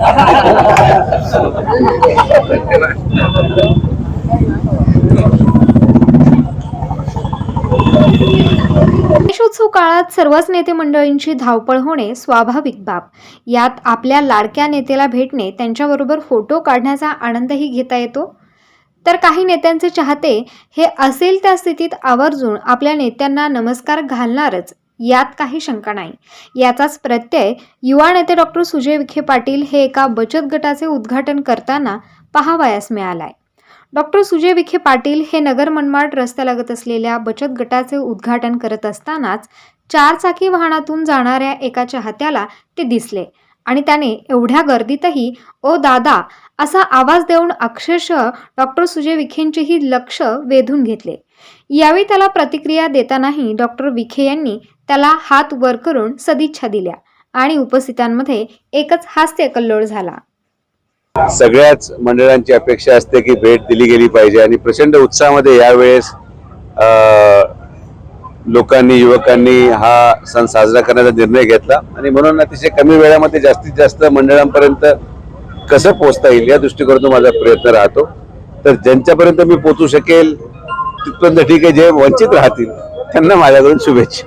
गणेशोत्सव काळात सर्वच नेते मंडळींची धावपळ होणे स्वाभाविक बाब. यात आपल्या लाडक्या नेत्याला भेटणे त्यांच्याबरोबर फोटो काढण्याचा आनंदही घेता येतो. तर काही नेत्यांचे चाहते हे असेल त्या स्थितीत आवर्जून आपल्या नेत्यांना नमस्कार घालणारच. यात काही शंका नाही. याचाच प्रत्यय युवा नेते डॉक्टर सुजय विखे पाटील हे एका बचत गटाचे उद्घाटन करताना पहावयास मिळालाय. डॉक्टर सुजय विखे पाटील हे नगर मनमाड रस्त्यालगत असलेल्या बचत गटाचे उद्घाटन करत असतानाच चारचाकी वाहनातून जाणाऱ्या एका चाहत्याला ते दिसले आणि त्याने एवढ्या गर्दीतही ओ दादा असा आवाज देऊन अक्षरशः डॉक्टर सुजय विखेंचेही लक्ष वेधून घेतले. यावेळी त्याला प्रतिक्रिया देतानाही डॉक्टर विखे यांनी त्याला हात वर करून सदिच्छा दिल्या आणि उपस्थितांमध्ये एकच हास्य कल्लोळ झाला. सगळ्याच मंडळांची अपेक्षा असते की भेट दिली गेली पाहिजे आणि प्रचंड उत्साहामध्ये यावेळेस लोकांनी युवकांनी हा सण साजरा करण्याचा निर्णय घेतला. आणि म्हणून अतिशय कमी वेळामध्ये जास्तीत जास्त मंडळांपर्यंत कसं पोहोचता येईल या दृष्टिकोनातून माझा प्रयत्न राहतो. तर ज्यांच्यापर्यंत मी पोहोचू शकेल तिथपर्यंत ठीक आहे जे वंचित राहतील त्यांना माझ्याकडून शुभेच्छा.